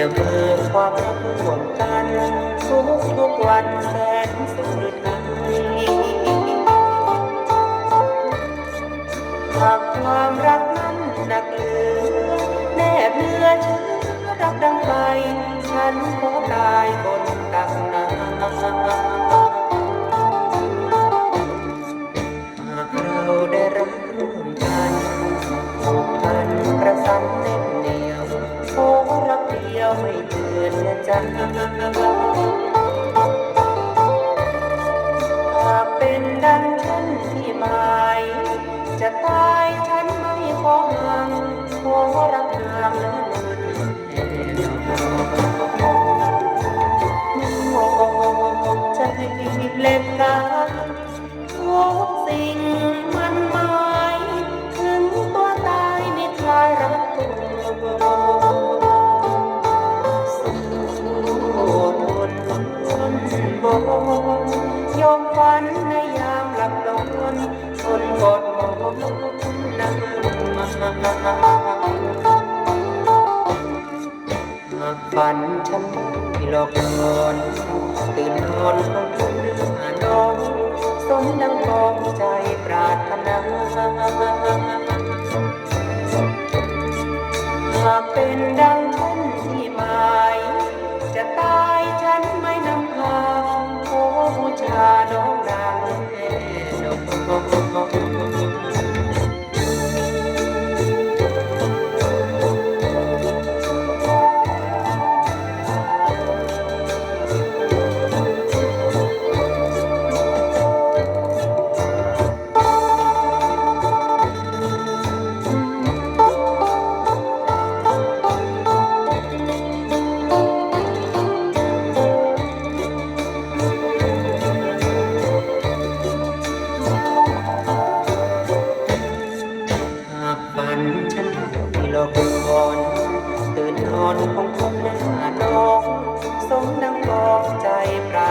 ละเมอความรักร่วมกันทุกทุกวันแสนสุขทันหากความรักนั้นหนักเหลือแนบเนื้อเชื้อรักดังไฟฉันขอตายบนตักน้ำ ทุกสิ่งมันหมายถึงตัวตายในคลายรักตัวสู้ทนทนบนยอมฝันในยามหลับนอนทนกอดหมอนนั่งมา ฝันฉันที่หลอกนอนตื่นนอนต้องทนเรื่องน้องสมดังของใจปรารถนาหากเป็นดัง หลอกลอนตื่นนอนของคนหน้าน้องสมดังบอกใจปรา